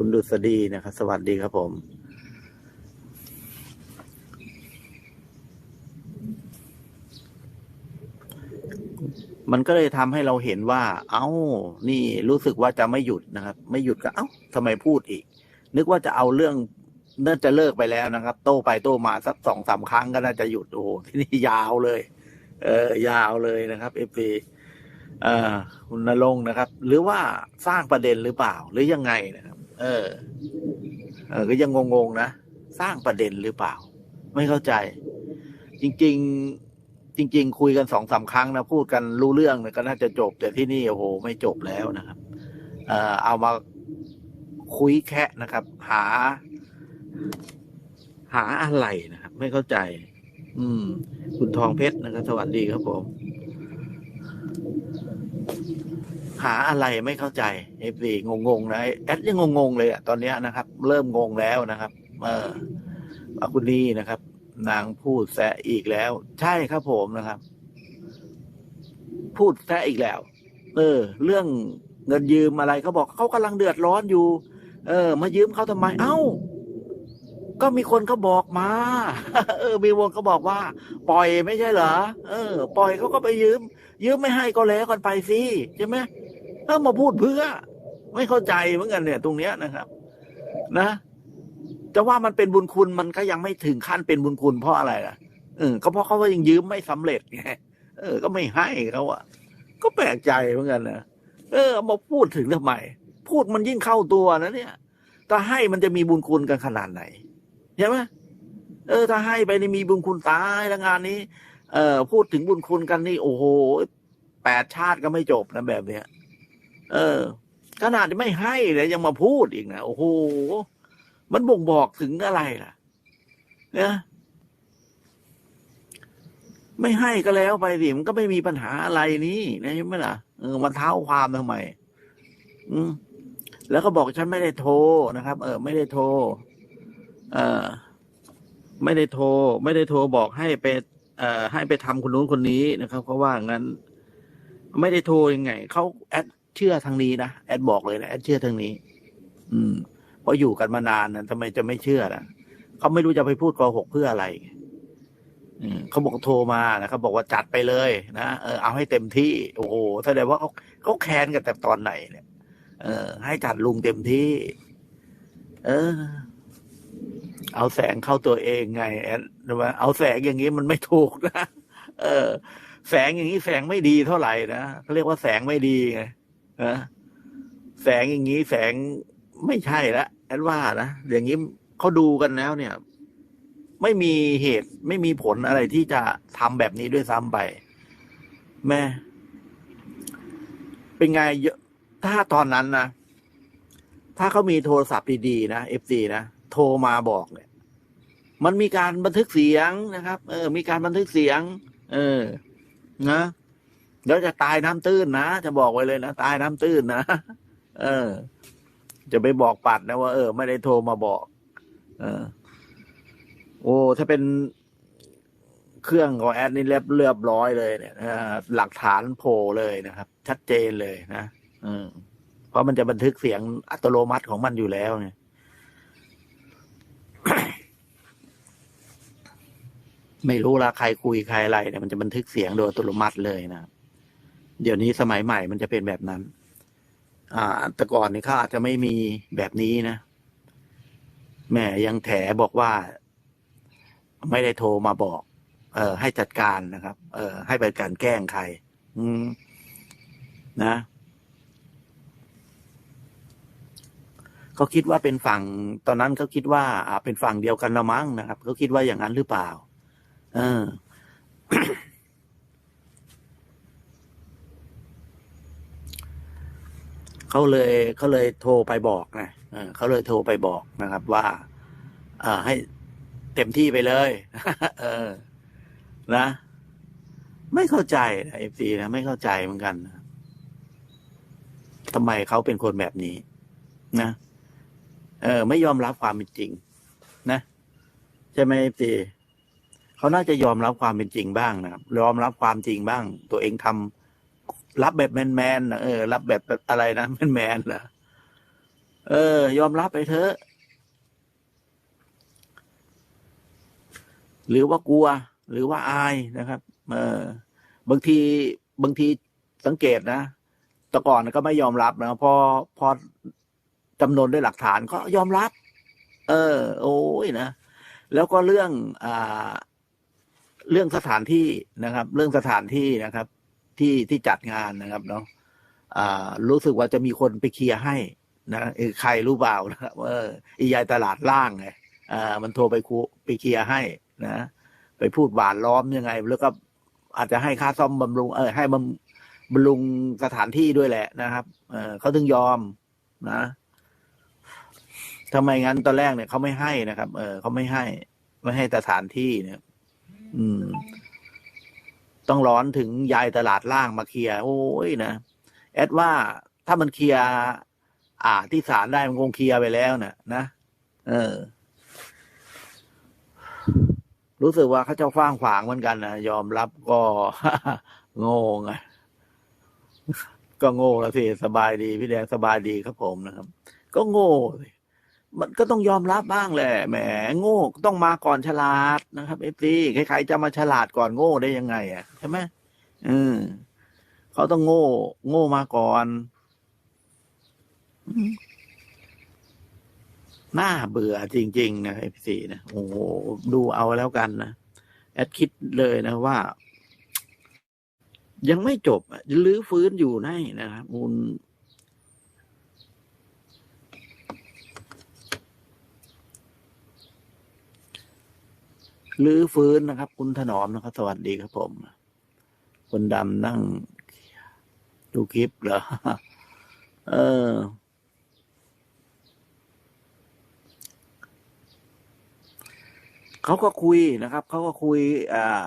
คุณดุษฎีนะครับ สวัสดีครับผม มันก็เลยทำให้เราเห็นว่า เอ้า นี่รู้สึกว่าจะไม่หยุดนะครับ ไม่หยุดก็เอ้าทำไมพูดอีก นึกว่าจะเอาเรื่องน่าจะเลิกไปแล้วนะครับ โต้ไปโต้มาสักสองสามครั้งก็น่าจะหยุดโอ้โหที่นี่ยาวเลย เออยาวเลยนะครับเอฟซีอ่อคุณนรงนะครับ หรือว่าสร้างประเด็นหรือเปล่า หรือยังไงนะครับ เออ เออ ก็ยังงงๆนะ สร้างประเด็นหรือเปล่า ไม่เข้าใจ จริง ๆ จริง ๆ คุยกันสองสามครั้งนะ พูดกันรู้เรื่องเนี่ยก็น่าจะจบ แต่ที่นี่โอ้โห ไม่จบแล้วนะครับ เอ่อเอามาคุยแคะนะครับ หา หาอะไรนะครับ ไม่เข้าใจ อืม คุณทองเพชรนะครับ สวัสดีครับผม หาอะไรไม่เข้าใจเอฟซีงงๆนะแอดยังงงๆเลยอะตอนเนี้ยนะครับ เริ่มงงแล้วนะครับ เอออาคุณนี่นะครับ นางพูดแซะอีกแล้ว ใช่ครับผมนะครับ พูดแซะอีกแล้ว เออ เรื่องเงินยืมอะไรเขาบอกเขากำลังเดือดร้อนอยู่ เออ มายืมเขาทำไม เอ้า ก็มีคนเขาบอกมา เออ มีวงเขาบอกว่า ปล่อยไม่ใช่เหรอ เออ ปล่อยเขาก็ไปยืม ยืมไม่ให้ก็แล้วกันไปสิใช่ไหม เออมาพูดเพื่อ ไม่เข้าใจเหมือนกันเนี่ย ตรงเนี้ยนะครับ นะจะว่ามันเป็นบุญคุณมันก็ยังไม่ถึงขั้นเป็นบุญคุณเพราะอะไรล่ะเออก็เพราะเขายังยืมไม่สำเร็จไงเออ ก็ไม่ให้เขาอะก็แปลกใจเหมือนกันนะเออมาพูดถึงทำไมพูดมันยิ่งเข้าตัวนะเนี่ยถ้าให้มันจะมีบุญคุณกันขนาดไหนใช่ไหมเออ ถ้าให้ไปนี่มีบุญคุณตายแล้วงานนี้ เอ่อพูดถึงบุญคุณกันนี่ โอ้โหแปดชาติก็ไม่จบนะแบบเนี้ย เออ ขนาดไม่ให้เลยยังมาพูดอีกนะโอ้โหมันบ่งบอกถึงอะไรล่ะนะไม่ให้ก็แล้วไปสิมันก็ไม่มีปัญหาอะไรนี่นะใช่ไหมล่ะเออมันเท้าความทำไมอืมแล้วก็บอกฉันไม่ได้โทรนะครับ เออ ไม่ได้โทรเออไม่ได้โทร ไม่ได้โทรบอกให้ไปเอ่อให้ไปทำคนนู้นคนนี้นะครับเขาว่างั้น ไม่ได้โทรยังไงเขาแอด เชื่อทางนี้นะแอดบอกเลยนะแอดเชื่อทางนี้ อืม เพราะอยู่กันมานานนะทำไมจะไม่เชื่อล่ะเขาไม่รู้จะไปพูดโกหกเพื่ออะไรอืมเขาบอกโทรมานะเขาบอกว่าจัดไปเลยนะเออเอาให้เต็มที่ โอ้โหแสดงว่าเขาเขาแค้นกันแต่ตอนไหนเนี่ย เออ ให้จัดลุงเต็มที่ เออ เอาแสงเข้าตัวเองไงแอดรู้ไหมเอาแสงอย่างนี้มันไม่ถูกนะเออ แสงอย่างนี้แสงไม่ดีเท่าไหร่นะเขาเรียกว่าแสงไม่ดีไง นะแสงอย่างนี้แสงไม่ใช่ละแอดว่านะอย่างนี้เขาดูกันแล้วเนี่ย ไม่มีเหตุไม่มีผลอะไรที่จะทำแบบนี้ด้วยซ้ำไป แม่ เป็นไงเยอะถ้าตอนนั้นนะถ้าเขามีโทรศัพท์ดีๆนะเอฟซีนะโทรมาบอกเนี่ย มันมีการบันทึกเสียงนะครับ เออ มีการบันทึกเสียง เออ นะ เดี๋ยวจะตายน้ำตื้นนะจะบอกไว้เลยนะตายน้ำตื้นนะเออ จะไปบอกปัดนะว่าเออ ไม่ได้โทรมาบอก เออ โอ้ถ้าเป็นเครื่องของแอดนี่เรียบเรียบร้อยเลยเนี่ยหลักฐานโผล่เลยนะครับ ชัดเจนเลยนะเออเพราะมันจะบันทึกเสียงอัตโนมัติของมันอยู่แล้วเนี่ยไม่รู้ละใครคุยใครอะไรเนี่ยมันจะบันทึกเสียงโดยอัตโนมัติเลยนะ เดี๋ยวนี้สมัยใหม่มันจะเป็นแบบนั้น อ่า แต่ก่อนนี่เขาอาจจะไม่มีแบบนี้นะ แม่ยังแถบอกว่า ไม่ได้โทรมาบอก เออ ให้จัดการนะครับ เออ ให้เป็นการแกล้งใคร อืม นะเขาคิดว่าเป็นฝั่งตอนนั้นเขาคิดว่าอ่าเป็นฝั่งเดียวกันละมั้งนะครับเขาคิดว่าอย่างนั้นหรือเปล่า เออ เขาเลยเขาเลยโทรไปบอกนะเขาเลยโทรไปบอกนะครับ ว่าเอให้เต็มที่ไปเลย เออ นะ ไม่เข้าใจเอฟซีนะไม่เข้าใจเหมือนกันทำไมเขาเป็นคนแบบนี้ นะเออ ไม่ยอมรับความเป็นจริง นะใช่ไหมเอฟซีเขาน่าจะยอมรับความเป็นจริงบ้างนะครับยอมรับความจริงบ้าง ตัวเองทำ รับแบบแมนๆนะเออ รับแบบอะไรนะแมนๆนะเออ ยอมรับไปเถอะหรือว่ากลัว หรือว่าอายนะครับเออบางทีบางทีสังเกตนะแต่ก่อนก็ไม่ยอมรับนะพอพอจำนวนด้วยหลักฐานก็ยอมรับ เออ โอ้ยนะแล้วก็เรื่องอ่าเรื่องสถานที่นะครับ เรื่องสถานที่นะครับ ที่ที่จัดงานนะครับเนาะอ่ารู้สึกว่าจะมีคนไปเคลียร์ให้นะใครรู้เปล่านะครับเอออียายตลาดล่างไงอ่ามันโทรไปคุไปเคลียร์ให้นะ ไปพูดหวานล้อมยังไง แล้วก็อาจจะให้ค่าซ่อมบำรุงเออให้บำบำรุงสถานที่ด้วยแหละนะครับเออเขาถึงยอมนะทำไมงั้นตอนแรกเนี่ยเขาไม่ให้นะครับ เออเขาไม่ให้ ไม่ให้สถานที่เนี่ย อืม ต้องร้อนถึงยายตลาดล่างมาเคลียร์โอ้ยนะแอดว่าถ้ามันเคลียร์อ่าที่ศาลได้มันคงเคลียร์ไปแล้วนะนะเออ รู้สึกว่าเขาจะฟ้างขวางเหมือนกันนะยอมรับก็โง่ไงก็โง่แล้วสิสบายดีพี่แดงสบายดีครับผมนะครับ ก็โง่สิ มันก็ต้องยอมรับบ้างแหละแหมโง่ต้องมาก่อนฉลาดนะครับเอฟซีใครๆจะมาฉลาดก่อนโง่ได้ยังไง อะใช่ไหมอืมเขาต้องโง่ โง่มาก่อนน่าเบื่อจริง ๆ นะเอฟซีนะโอ้โหดูเอาแล้วกันนะแอดคิดเลยนะว่า ยังไม่จบอะลื้อฟื้นอยู่ในนะครับคุณ ลื้อฟื้นนะครับ คุณถนอมนะครับ สวัสดีครับผม คนดำนั่ง ดูคลิปเหรอ เออ เขาก็คุยนะครับ เขาก็คุย อ่า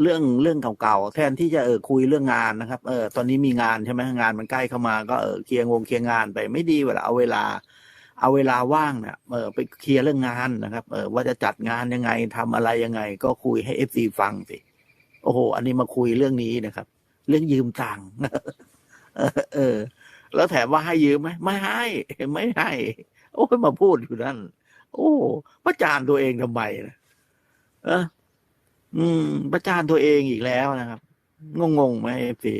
เรื่องเรื่องเก่าๆ แทนที่จะเออคุยเรื่องงานนะครับ เออ ตอนนี้มีงานใช่ไหมงานมันใกล้เข้ามา ก็เออเคียร์งเคียร์งานไปไม่ดีเวลาเอาเวลา เอาเวลาว่างเนี่ยเออไปเคลียร์เรื่องงานนะครับเออว่าจะจัดงานยังไงทำอะไรยังไง ก็คุยให้เอฟซีฟังสิโอ้โห อันนี้มาคุยเรื่องนี้นะครับ เรื่องยืมตังค์เออ แล้วแถมว่าให้ยืมไหมไม่ให้ไม่ให้ โอ้ยมาพูดอยู่นั่น โอ้ประจานตัวเองทำไมนะเอออืม ประจานตัวเองอีกแล้วนะครับ งงงไหมเอฟซี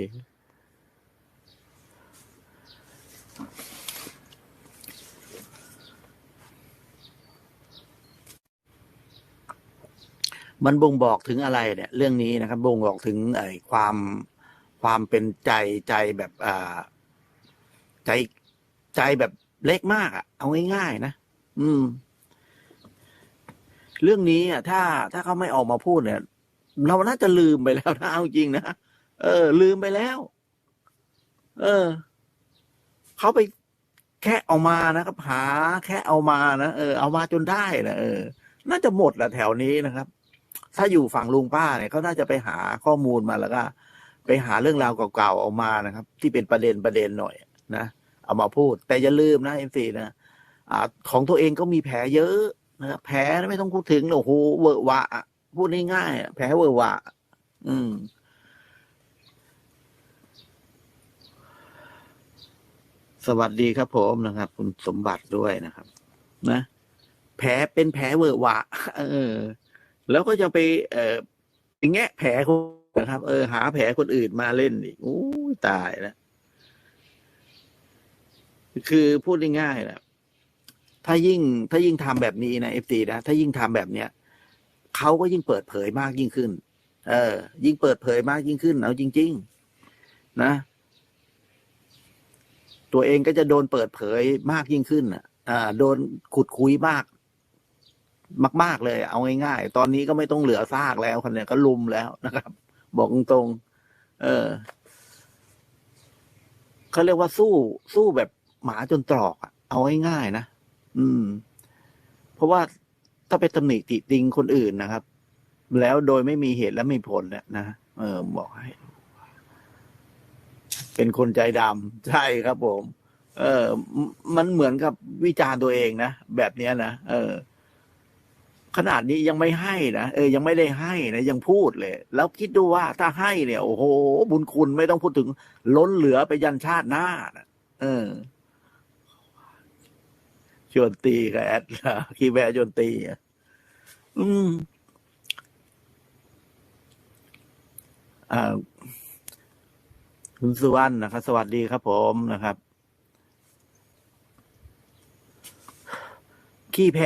มันบ่งบอกถึงอะไรเนี่ย เรื่องนี้นะครับ บ่งบอกถึงไอ้ความความเป็นใจใจแบบอ่าใจใจแบบเล็กมากอะเอาง่ายๆนะอืม เรื่องนี้อะ ถ้า ถ้าเขาไม่ออกมาพูดเนี่ย เราน่าจะลืมไปแล้วนะเอาจริงนะเออ ลืมไปแล้ว เออเขาไปแค่เอามานะครับหาแค่เอามานะเออเอามาจนได้นะเออ น่าจะหมดละแถวนี้นะครับ ถ้าอยู่ฝั่งลุงป้าเนี่ยเขาน่าจะไปหาข้อมูลมาแล้วก็ ไปหาเรื่องราวเก่าๆออกมานะครับ ที่เป็นประเด็นประเด็นหน่อยนะเอามาพูด แต่อย่าลืมนะเอ็มซีนะอ่าของตัวเองก็มีแผลเยอะนะครับแผลไม่ต้องพูดถึงโอ้โหเวอะหวะพูดง่ายๆแผลเวอะหวะ อืมสวัสดีครับผมนะครับ คุณสมบัติด้วยนะครับ นะ แผลเป็นแผลเวอะหวะ เออ แล้วก็จะไปเออแงะแผลคนนะครับ เออ หาแผลคนอื่นมาเล่นอีกโอ้ตายแล้วคือพูดง่ายๆนะถ้ายิ่ง ถ้ายิ่งทำแบบนี้นะเอฟซีนะถ้ายิ่งทำแบบเนี้ยเขาก็ยิ่งเปิดเผยมากยิ่งขึ้น เออ ยิ่งเปิดเผยมากยิ่งขึ้น เอาจริง ๆ นะ ตัวเองก็จะโดนเปิดเผยมากยิ่งขึ้นอะอ่าโดนขุดคุยมาก มาก ๆ เลย เอาง่ายๆ ตอนนี้ก็ไม่ต้องเหลือซากแล้วคนเนี้ยก็ลุมแล้วนะครับ บอกตรงๆเออเขาเรียกว่าสู้สู้แบบหมาจนตรอกอะเอาง่ายๆนะอืม เพราะว่าถ้าไปตำหนิติติงคนอื่นนะครับ แล้วโดยไม่มีเหตุและไม่ผลเนี่ยนะเออ บอกให้ เป็นคนใจดำใช่ครับผม เออ มันเหมือนกับวิจารณ์ตัวเองนะ แบบนี้นะเออ ขนาดนี้ยังไม่ให้นะเออยังไม่ได้ให้นะยังพูดเลย แล้วคิดดูว่าถ้าให้เนี่ย โอ้โห บุญคุณไม่ต้องพูดถึงล้นเหลือไปยันชาติหน้านะเออชวนตีกับแอดคีแวชวนตีอืมอ่าคุณสุวรรณนะครับ สวัสดีครับผมนะครับ ขี้แพ